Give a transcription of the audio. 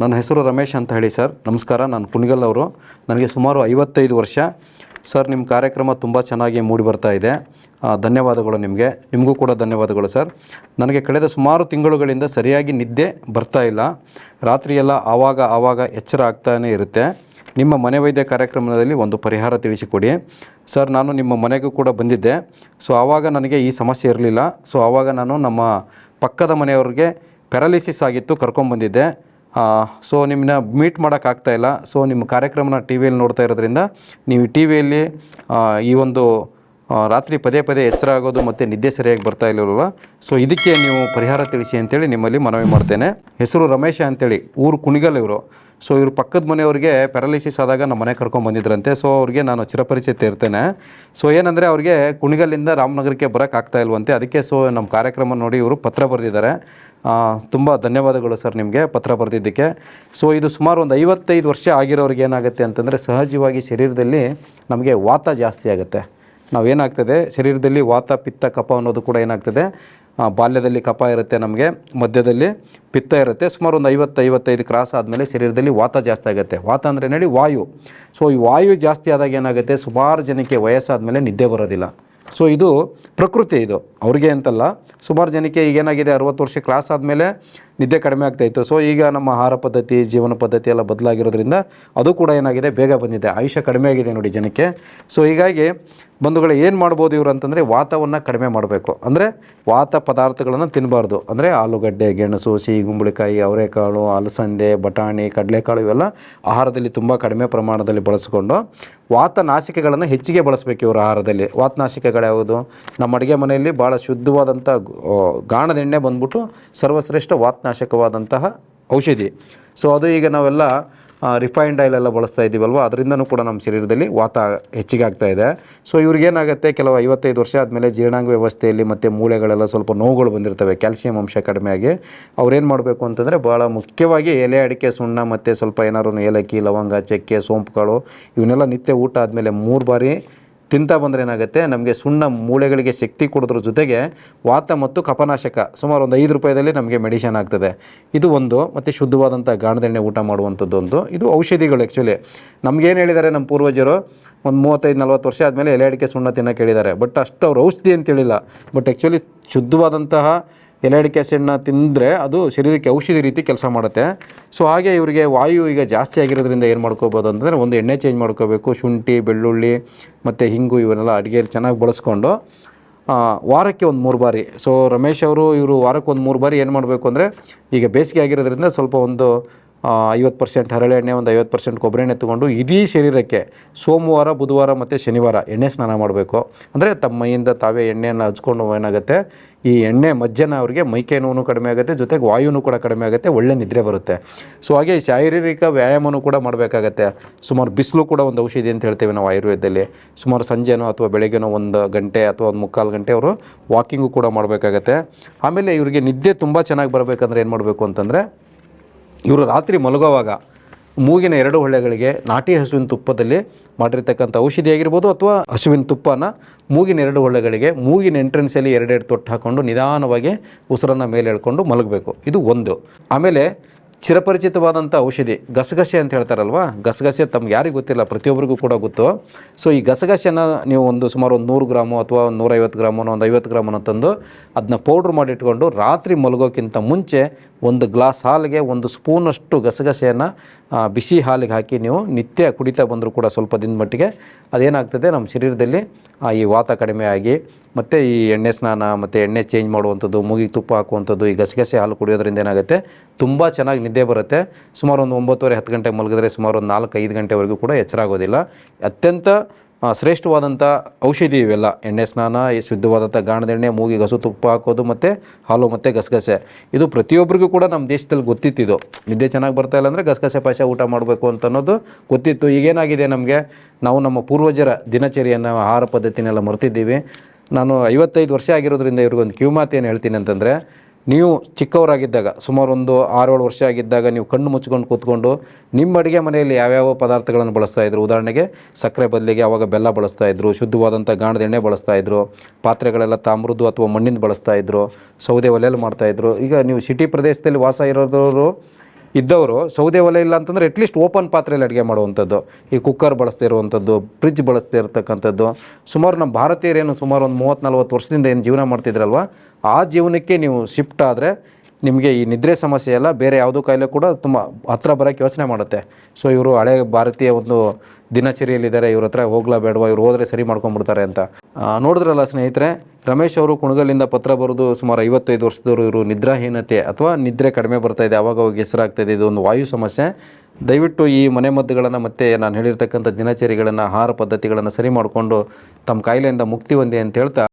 ನನ್ನ ಹೆಸರು ರಮೇಶ್ ಅಂತ ಹೇಳಿ ಸರ್. ನಮಸ್ಕಾರ, ನಾನು ಕುಣಿಗಲ್ ಅವರು. ನನಗೆ ಸುಮಾರು ಐವತ್ತೈದು ವರ್ಷ. ಸರ್, ನಿಮ್ಮ ಕಾರ್ಯಕ್ರಮ ತುಂಬ ಚೆನ್ನಾಗಿ ಮೂಡಿ ಬರ್ತಾ ಇದೆ. ಧನ್ಯವಾದಗಳು ನಿಮಗೆ. ನಿಮಗೂ ಕೂಡ ಧನ್ಯವಾದಗಳು ಸರ್. ನನಗೆ ಕಳೆದ ಸುಮಾರು ತಿಂಗಳುಗಳಿಂದ ಸರಿಯಾಗಿ ನಿದ್ದೆ ಬರ್ತಾ ಇಲ್ಲ. ರಾತ್ರಿಯೆಲ್ಲ ಆವಾಗ ಆವಾಗ ಎಚ್ಚರ ಆಗ್ತಾನೇ ಇರುತ್ತೆ. ನಿಮ್ಮ ಮನೆ ವೈದ್ಯ ಕಾರ್ಯಕ್ರಮದಲ್ಲಿ ಒಂದು ಪರಿಹಾರ ತಿಳಿಸಿಕೊಡಿ. ಸರ್, ನಾನು ನಿಮ್ಮ ಮನೆಗೂ ಕೂಡ ಬಂದಿದ್ದೆ. ಸೊ, ಆವಾಗ ನನಗೆ ಈ ಸಮಸ್ಯೆ ಇರಲಿಲ್ಲ. ಸೊ, ಆವಾಗ ನಾನು ನಮ್ಮ ಪಕ್ಕದ ಮನೆಯವ್ರಿಗೆ ಪ್ಯಾರಾಲಿಸಿಸ್ ಆಗಿತ್ತು ಕರ್ಕೊಂಬಂದಿದ್ದೆ. ಸೊ ನಿಮ್ಮನ್ನ ಮೀಟ್ ಮಾಡೋಕ್ಕಾಗ್ತಾಯಿಲ್ಲ ಸೊ ನಿಮ್ಮ ಕಾರ್ಯಕ್ರಮನ ಟಿ ವಿಯಲ್ಲಿ ನೋಡ್ತಾ ಇರೋದ್ರಿಂದ ನೀವು ಟಿ ವಿಯಲ್ಲಿ ಈ ಒಂದು ರಾತ್ರಿ ಪದೇ ಪದೇ ಎಚ್ಚರ ಆಗೋದು ಮತ್ತು ನಿದ್ದೆ ಸರಿಯಾಗಿ ಬರ್ತಾ ಇಲ್ಲವಲ್ಲ ಸೊ ಇದಕ್ಕೆ ನೀವು ಪರಿಹಾರ ತಿಳಿಸಿ ಅಂತೇಳಿ ನಿಮ್ಮಲ್ಲಿ ಮನವಿ ಮಾಡ್ತೇನೆ. ಹೆಸರು ರಮೇಶ ಅಂತೇಳಿ, ಊರು ಕುಣಿಗಲ್ ಇವರು. ಸೊ ಇವರು ಪಕ್ಕದ ಮನೆಯವ್ರಿಗೆ ಪ್ಯಾರಾಲಿಸಿಸ್ ಆದಾಗ ನಮ್ಮ ಮನೆ ಕರ್ಕೊಂಡು ಬಂದಿದ್ರಂತೆ. ಸೊ ಅವ್ರಿಗೆ ನಾನು ಚಿರಪರಿಚಿತ ಇರ್ತೇನೆ. ಸೊ ಏನಂದರೆ ಅವ್ರಿಗೆ ಕುಣಿಗಲ್ಲಿಂದ ರಾಮನಗರಕ್ಕೆ ಬರೋಕ್ಕಾಗ್ತಾ ಇಲ್ವಂತೆ. ಅದಕ್ಕೆ ಸೊ ನಮ್ಮ ಕಾರ್ಯಕ್ರಮ ನೋಡಿ ಇವರು ಪತ್ರ ಬರೆದಿದ್ದಾರೆ. ತುಂಬ ಧನ್ಯವಾದಗಳು ಸರ್ ನಿಮಗೆ ಪತ್ರ ಬರೆದಿದ್ದಕ್ಕೆ. ಸೊ ಇದು ಸುಮಾರು ಒಂದು ಐವತ್ತೈದು ವರ್ಷ ಆಗಿರೋರಿಗೆ ಏನಾಗುತ್ತೆ ಅಂತಂದರೆ ಸಹಜವಾಗಿ ಶರೀರದಲ್ಲಿ ನಮಗೆ ವಾತ ಜಾಸ್ತಿ ಆಗುತ್ತೆ. ನಾವೇನಾಗ್ತದೆ? ಶರೀರದಲ್ಲಿ ವಾತ, ಪಿತ್ತ ಕಪ ಅನ್ನೋದು ಕೂಡ ಏನಾಗ್ತದೆ? ಬಾಲ್ಯದಲ್ಲಿ ಕಪ ಇರುತ್ತೆ ನಮಗೆ, ಮಧ್ಯದಲ್ಲಿ ಪಿತ್ತ ಇರುತ್ತೆ. ಸುಮಾರು ಒಂದು ಐವತ್ತು, ಐವತ್ತೈದು ಕ್ರಾಸ್ ಆದಮೇಲೆ ಶರೀರದಲ್ಲಿ ವಾತ ಜಾಸ್ತಿ ಆಗುತ್ತೆ. ವಾತ ಅಂದರೆ ಹೇಳಿ? ವಾಯು. ಸೊ, ಈ ವಾಯು ಜಾಸ್ತಿ ಆದಾಗ ಏನಾಗುತ್ತೆ? ಸುಮಾರು ಜನಕ್ಕೆ ವಯಸ್ಸಾದಮೇಲೆ ನಿದ್ದೆ ಬರೋದಿಲ್ಲ. ಸೊ, ಇದು ಪ್ರಕೃತಿ ಇದು. ಅವ್ರಿಗೆ ಅಂತಲ್ಲ. ಸುಮಾರು ಜನಕ್ಕೆ ಈಗ ಏನಾಗಿದೆ? ಅರುವತ್ತು ವರ್ಷ ಕ್ರಾಸ್ ಆದಮೇಲೆ ನಿದ್ದೆ ಕಡಿಮೆ ಆಗ್ತಾಯಿತ್ತು ಸೊ ಈಗ ನಮ್ಮ ಆಹಾರ ಪದ್ಧತಿ, ಜೀವನ ಪದ್ಧತಿ ಎಲ್ಲ ಬದಲಾಗಿರೋದ್ರಿಂದ ಅದು ಕೂಡ ಏನಾಗಿದೆ, ಬೇಗ ಬಂದಿದೆ. ಆಯುಷ್ಯ ಕಡಿಮೆ ಆಗಿದೆ ನೋಡಿ ಜನಕ್ಕೆ. ಸೊ ಹೀಗಾಗಿ ಬಂಧುಗಳು, ಏನು ಮಾಡ್ಬೋದು ಇವರು ಅಂತಂದರೆ ವಾತವನ್ನು ಕಡಿಮೆ ಮಾಡಬೇಕು. ಅಂದರೆ ವಾತ ಪದಾರ್ಥಗಳನ್ನು ತಿನ್ನಬಾರ್ದು ಅಂದರೆ ಆಲೂಗಡ್ಡೆ, ಗೆಣಸು, ಸಿಹಿ, ಗುಂಬಳಿಕಾಯಿ, ಅವರೆಕಾಳು, ಅಲಸಂದೆ, ಬಟಾಣಿ, ಕಡಲೆಕಾಳು ಇವೆಲ್ಲ ಆಹಾರದಲ್ಲಿ ತುಂಬ ಕಡಿಮೆ ಪ್ರಮಾಣದಲ್ಲಿ ಬಳಸಿಕೊಂಡು ವಾತನಾಶಿಕೆಗಳನ್ನು ಹೆಚ್ಚಿಗೆ ಬಳಸಬೇಕು ಇವರು ಆಹಾರದಲ್ಲಿ. ವಾತನಾಶಿಕೆಗಳು ಯಾವುದು? ನಮ್ಮ ಅಡುಗೆ ಮನೆಯಲ್ಲಿ ಭಾಳ ಶುದ್ಧವಾದಂಥ ಗಾಣದ ಎಣ್ಣೆ ಬಂದ್ಬಿಟ್ಟು ಸರ್ವಶ್ರೇಷ್ಠ ವಾತನಾಶಕವಾದಂತಹ ಔಷಧಿ. ಸೊ ಅದು ಈಗ ನಾವೆಲ್ಲ ರಿಫೈನ್ಡ್ ಆಯಿಲ್ ಎಲ್ಲ ಬಳಸ್ತಾ ಇದ್ದೀವಲ್ವ? ಅದರಿಂದನೂ ಕೂಡ ನಮ್ಮ ಶರೀರದಲ್ಲಿ ವಾತ ಹೆಚ್ಚಿಗೆ ಆಗ್ತಾ ಇದೆ. ಸೊ ಇವ್ರಿಗೇನಾಗುತ್ತೆ ಕೆಲವು ಐವತ್ತೈದು ವರ್ಷ ಆದಮೇಲೆ ಜೀರ್ಣಾಂಗ ವ್ಯವಸ್ಥೆಯಲ್ಲಿ ಮತ್ತು ಮೂಳೆಗಳೆಲ್ಲ ಸ್ವಲ್ಪ ನೋವುಗಳು ಬಂದಿರ್ತವೆ. ಕ್ಯಾಲ್ಸಿಯಂ ಅಂಶ ಕಡಿಮೆಯಾಗಿ ಅವ್ರೇನು ಮಾಡಬೇಕು ಅಂತಂದರೆ ಭಾಳ ಮುಖ್ಯವಾಗಿ ಎಲೆ ಅಡಿಕೆ, ಸುಣ್ಣ ಮತ್ತು ಸ್ವಲ್ಪ ಏನಾದ್ರು ಏಲಕ್ಕಿ, ಲವಂಗ, ಚಕ್ಕೆ, ಸೋಂಪುಗಳು, ಇವನ್ನೆಲ್ಲ ನಿತ್ಯ ಊಟ ಆದಮೇಲೆ ಮೂರು ಬಾರಿ ತಿಂತಾ ಬಂದರೆ ಏನಾಗುತ್ತೆ? ನಮಗೆ ಸುಣ್ಣ ಮೂಳೆಗಳಿಗೆ ಶಕ್ತಿ ಕೊಡೋದ್ರ ಜೊತೆಗೆ ವಾತ ಮತ್ತು ಕಪನಾಶಕ ಸುಮಾರು ಒಂದು ಐದು ರೂಪಾಯಿದಲ್ಲಿ ನಮಗೆ ಮೆಡಿಷನ್ ಆಗ್ತದೆ. ಇದು ಒಂದು, ಮತ್ತು ಶುದ್ಧವಾದಂಥ ಗಾಣದೆಣ್ಣೆ ಊಟ ಮಾಡುವಂಥದ್ದು ಒಂದು. ಇದು ಔಷಧಿಗಳು ಆ್ಯಕ್ಚುಲಿ ನಮಗೇನು ಹೇಳಿದ್ದಾರೆ ನಮ್ಮ ಪೂರ್ವಜರು? ಒಂದು ಮೂವತ್ತೈದು, ನಲ್ವತ್ತು ವರ್ಷ ಆದಮೇಲೆ ಎಲೆ ಅಡಿಕೆ ಸುಣ್ಣ ತಿನ್ನೋಕೆ ಹೇಳಿದ್ದಾರೆ. ಬಟ್ ಅಷ್ಟು ಅವ್ರು ಔಷಧಿ ಅಂತೇಳಿಲ್ಲ ಬಟ್ ಆ್ಯಕ್ಚುಲಿ ಶುದ್ಧವಾದಂತಹ ಎಲೆ ಹಣ್ಣು ತಿಂದರೆ ಅದು ಶರೀರಕ್ಕೆ ಔಷಧಿ ರೀತಿ ಕೆಲಸ ಮಾಡುತ್ತೆ. ಸೊ ಹಾಗೆ ಇವರಿಗೆ ವಾಯು ಈಗ ಜಾಸ್ತಿ ಆಗಿರೋದ್ರಿಂದ ಏನು ಮಾಡ್ಕೋಬೋದು ಅಂತಂದರೆ ಒಂದು ಎಣ್ಣೆ ಚೇಂಜ್ ಮಾಡ್ಕೋಬೇಕು, ಶುಂಠಿ, ಬೆಳ್ಳುಳ್ಳಿ ಮತ್ತು ಹಿಂಗು ಇವನ್ನೆಲ್ಲ ಅಡುಗೆಯಲ್ಲಿ ಚೆನ್ನಾಗಿ ಬಳಸ್ಕೊಂಡು ವಾರಕ್ಕೆ ಒಂದು ಮೂರು ಬಾರಿ. ಸೊ ರಮೇಶ್ ಅವರು ಇವರು ವಾರಕ್ಕೆ ಒಂದು ಮೂರು ಬಾರಿ ಏನು ಮಾಡಬೇಕು ಅಂದರೆ ಈಗ ಬೇಸಿಗೆ ಆಗಿರೋದ್ರಿಂದ ಸ್ವಲ್ಪ ಒಂದು ಐವತ್ತು ಪರ್ಸೆಂಟ್ ಹರಳೆ ಎಣ್ಣೆ ಒಂದು ಐವತ್ತು ಪರ್ಸೆಂಟ್ ಕೊಬ್ಬರಿ ಎಣ್ಣೆ ತೊಗೊಂಡು ಇಡೀ ಶರೀರಕ್ಕೆ ಸೋಮವಾರ, ಬುಧವಾರ ಮತ್ತು ಶನಿವಾರ ಎಣ್ಣೆ ಸ್ನಾನ ಮಾಡಬೇಕು. ಅಂದರೆ ತಮ್ಮ ಮೈಯಿಂದ ತಾವೇ ಎಣ್ಣೆಯನ್ನು ಹಚ್ಕೊಂಡು ಏನಾಗುತ್ತೆ? ಈ ಎಣ್ಣೆ ಮಜ್ಜನ ಅವರಿಗೆ ಮೈಕೈ ನೋವು ಕಡಿಮೆ ಆಗುತ್ತೆ, ಜೊತೆಗೆ ವಾಯುನೂ ಕೂಡ ಕಡಿಮೆ ಆಗುತ್ತೆ, ಒಳ್ಳೆ ನಿದ್ರೆ ಬರುತ್ತೆ. ಸೊ ಹಾಗೆ ಶಾರೀರಿಕ ವ್ಯಾಯಾಮನೂ ಕೂಡ ಮಾಡಬೇಕಾಗತ್ತೆ. ಸುಮಾರು ಬಿಸಿಲು ಕೂಡ ಒಂದು ಔಷಧಿ ಅಂತ ಹೇಳ್ತೇವೆ ನಾವು ಆಯುರ್ವೇದದಲ್ಲಿ. ಸುಮಾರು ಸಂಜೆನೋ ಅಥವಾ ಬೆಳಗ್ಗೆನೋ ಒಂದು ಗಂಟೆ ಅಥವಾ ಒಂದು ಮುಕ್ಕಾಲು ಗಂಟೆ ಅವರು ವಾಕಿಂಗು ಕೂಡ ಮಾಡಬೇಕಾಗತ್ತೆ. ಆಮೇಲೆ ಇವರಿಗೆ ನಿದ್ದೆ ತುಂಬ ಚೆನ್ನಾಗಿ ಬರಬೇಕಂದ್ರೆ ಏನು ಮಾಡಬೇಕು ಅಂತಂದರೆ ಇವರು ರಾತ್ರಿ ಮಲಗುವಾಗ ಮೂಗಿನ ಎರಡು ಹೊಳ್ಳೆಗಳಿಗೆ ನಾಟಿ ಹಸುವಿನ ತುಪ್ಪದಲ್ಲಿ ಮಾಡಿರ್ತಕ್ಕಂಥ ಔಷಧಿ ಆಗಿರ್ಬೋದು ಅಥವಾ ಹಸುವಿನ ತುಪ್ಪನ ಮೂಗಿನ ಎರಡು ಹೊಳ್ಳೆಗಳಿಗೆ ಮೂಗಿನ ಎಂಟ್ರೆನ್ಸಲ್ಲಿ ಎರಡೆರಡು ತೊಟ್ಟು ಹಾಕ್ಕೊಂಡು ನಿಧಾನವಾಗಿ ಉಸಿರನ್ನು ಮೇಲೆ ಎಳ್ಕೊಂಡು ಮಲಗಬೇಕು. ಇದು ಒಂದು. ಆಮೇಲೆ ಚಿರಪರಿಚಿತವಾದಂಥ ಔಷಧಿ, ಗಸಗಸೆ ಅಂತ ಹೇಳ್ತಾರಲ್ವಾ? ಗಸಗಸೆ ತಮ್ಗೆ ಯಾರಿಗೂ ಗೊತ್ತಿಲ್ಲ, ಪ್ರತಿಯೊಬ್ಬರಿಗೂ ಕೂಡ ಗೊತ್ತು. ಸೊ, ಈ ಗಸಗಸೆನ ನೀವು ಒಂದು ಸುಮಾರು ಒಂದು ನೂರು ಗ್ರಾಮು ಅಥವಾ ಒಂದು ನೂರೈವತ್ತು ಗ್ರಾಮನೋ ಒಂದು ಐವತ್ತು ಗ್ರಾಮನೋ ತಂದು ಅದನ್ನ ಪೌಡ್ರ್ ಮಾಡಿ ಇಟ್ಕೊಂಡು ರಾತ್ರಿ ಮಲಗೋಕ್ಕಿಂತ ಮುಂಚೆ ಒಂದು ಗ್ಲಾಸ್ ಹಾಲಿಗೆ ಒಂದು ಸ್ಪೂನಷ್ಟು ಗಸಗಸೆಯನ್ನು ಬಿಸಿ ಹಾಲಿಗೆ ಹಾಕಿ ನೀವು ನಿತ್ಯ ಕುಡಿತಾ ಬಂದರೂ ಕೂಡ ಸ್ವಲ್ಪ ದಿನದ ಮಟ್ಟಿಗೆ ಅದೇನಾಗ್ತದೆ, ನಮ್ಮ ಶರೀರದಲ್ಲಿ ಈ ವಾತ ಕಡಿಮೆ ಆಗಿ ಮತ್ತು ಈ ಎಣ್ಣೆ ಸ್ನಾನ ಮತ್ತು ಎಣ್ಣೆ ಚೇಂಜ್ ಮಾಡುವಂಥದ್ದು ಮೂಗಿಗೆ ತುಪ್ಪ ಹಾಕುವಂಥದ್ದು, ಈ ಗಸಗಸೆ ಹಾಲು ಕುಡಿಯೋದ್ರಿಂದ ಏನಾಗುತ್ತೆ, ತುಂಬ ಚೆನ್ನಾಗಿ ನಿದ್ದೆ ಬರುತ್ತೆ. ಸುಮಾರು ಒಂದು ಒಂಬತ್ತುವರೆ, ಹತ್ತು ಗಂಟೆಗೆ ಮಲಗಿದ್ರೆ ಸುಮಾರು ಒಂದು ನಾಲ್ಕು, ಐದು ಗಂಟೆವರೆಗೂ ಕೂಡ ಎಚ್ಚರ ಆಗೋದಿಲ್ಲ. ಅತ್ಯಂತ ಶ್ರೇಷ್ಠವಾದಂಥ ಔಷಧಿ ಇವೆಲ್ಲ. ಎಣ್ಣೆ ಸ್ನಾನ ಶುದ್ಧವಾದಂಥ ಗಾಣದೆಣ್ಣೆ ಮೂಗಿಗೆ ಹಸು ತುಪ್ಪ ಹಾಕೋದು ಮತ್ತು ಹಾಲು ಮತ್ತು ಗಸಗಸೆ. ಇದು ಪ್ರತಿಯೊಬ್ಬರಿಗೂ ಕೂಡ ನಮ್ಮ ದೇಶದಲ್ಲಿ ಇದು ನಿದ್ದೆ ಚೆನ್ನಾಗಿ ಬರ್ತಾ ಇಲ್ಲ ಅಂದರೆ ಗಸಗಸೆ ಪಾಶ ಊಟ ಮಾಡಬೇಕು ಅಂತ ಅನ್ನೋದು ಗೊತ್ತಿತ್ತು. ಈಗೇನಾಗಿದೆ ನಮಗೆ? ನಾವು ನಮ್ಮ ಪೂರ್ವಜರ ದಿನಚರಿಯನ್ನು, ಆಹಾರ ಪದ್ಧತಿನೆಲ್ಲ ಮರೆತಿದ್ದೀವಿ. ನಾನು ಐವತ್ತೈದು ವರ್ಷ ಆಗಿರೋದ್ರಿಂದ ಇವ್ರಿಗೊಂದು ಕಿವಿಮಾತು ಏನು ಹೇಳ್ತೀನಿ ಅಂತಂದರೆ ನೀವು ಚಿಕ್ಕವರಾಗಿದ್ದಾಗ, ಸುಮಾರು ಒಂದು ಆರೇಳು ವರ್ಷ ಆಗಿದ್ದಾಗ ನೀವು ಕಣ್ಣು ಮುಚ್ಕೊಂಡು ಕೂತ್ಕೊಂಡು ನಿಮ್ಮ ಅಡುಗೆ ಮನೆಯಲ್ಲಿ ಯಾವ್ಯಾವ ಪದಾರ್ಥಗಳನ್ನು ಬಳಸ್ತಾ ಇದ್ರು? ಉದಾಹರಣೆಗೆ ಸಕ್ಕರೆ ಬದಲಿಗೆ ಆವಾಗ ಬೆಲ್ಲ ಬಳಸ್ತಾ ಇದ್ರು ಶುದ್ಧವಾದಂಥ ಗಾಣದ ಎಣ್ಣೆ ಬಳಸ್ತಾ ಇದ್ರು, ಪಾತ್ರೆಗಳೆಲ್ಲ ತಾಮ್ರದ್ದು ಅಥವಾ ಮಣ್ಣಿಂದ ಬಳಸ್ತಾ ಇದ್ರು, ಸೌದೆ ಒಲೆಯಲ್ಲಿ ಮಾಡ್ತಾಯಿದ್ರು ಈಗ ನೀವು ಸಿಟಿ ಪ್ರದೇಶದಲ್ಲಿ ವಾಸ ಇರೋದವರು ಇದ್ದವರು ಸೌದೆ ಒಲೆ ಇಲ್ಲ ಅಂತಂದರೆ ಅಟ್ಲೀಸ್ಟ್ ಓಪನ್ ಪಾತ್ರೆಯಲ್ಲಿ ಅಡುಗೆ ಮಾಡುವಂಥದ್ದು. ಈ ಕುಕ್ಕರ್ ಬಳಸ್ತಾ ಇರುವಂಥದ್ದು ಫ್ರಿಜ್ ಬಳಸ್ತೇ ಇರತಕ್ಕಂಥದ್ದು. ಸುಮಾರು ನಮ್ಮ ಭಾರತೀಯರೇನು ಸುಮಾರು ಒಂದು ಮೂವತ್ತು ನಲ್ವತ್ತು ವರ್ಷದಿಂದ ಏನು ಜೀವನ ಮಾಡ್ತಿದ್ರಲ್ವ, ಆ ಜೀವನಕ್ಕೆ ನೀವು ಶಿಫ್ಟ್ ಆದರೆ ನಿಮಗೆ ಈ ನಿದ್ರೆ ಸಮಸ್ಯೆ ಎಲ್ಲ ಬೇರೆ ಯಾವುದೋ ಕಾಯಿಲೆ ಕೂಡ ತುಂಬ ಹತ್ರ ಬರೋಕ್ಕೆ ಯೋಚನೆ ಮಾಡುತ್ತೆ. ಸೊ ಇವರು ಹಳೆ ಭಾರತೀಯ ಒಂದು ದಿನಚರಿಯಲ್ಲಿದ್ದಾರೆ, ಇವ್ರ ಹತ್ರ ಹೋಗ್ಲಾ ಬೇಡವಾ, ಇವ್ರು ಹೋದರೆ ಸರಿ ಮಾಡ್ಕೊಂಡ್ಬಿಡ್ತಾರೆ ಅಂತ. ನೋಡಿದ್ರಲ್ಲ ಸ್ನೇಹಿತರೆ ರಮೇಶ್ ಅವರು ಕುಣಗಲಿಂದ ಪತ್ರ ಬರೆದು ಸುಮಾರು ಐವತ್ತೈದು ವರ್ಷದವರು ಇವರು ನಿದ್ರಾಹೀನತೆ ಅಥವಾ ನಿದ್ರೆ ಕಡಿಮೆ ಬರ್ತಾ ಇದೆ, ಅವಾಗ ಹೆಸರಾಗ್ತಾ ಇದೆ, ಇದು ಒಂದು ವಾಯು ಸಮಸ್ಯೆ. ದಯವಿಟ್ಟು ಈ ಮನೆಮದ್ದುಗಳನ್ನು ಮತ್ತು ನಾನು ಹೇಳಿರ್ತಕ್ಕಂಥ ದಿನಚರಿಗಳನ್ನು, ಆಹಾರ ಪದ್ಧತಿಗಳನ್ನು ಸರಿ ಮಾಡಿಕೊಂಡು ತಮ್ಮ ಕಾಯಿಲೆಯಿಂದ ಮುಕ್ತಿ ಹೊಂದಿ ಅಂತ ಹೇಳ್ತಾ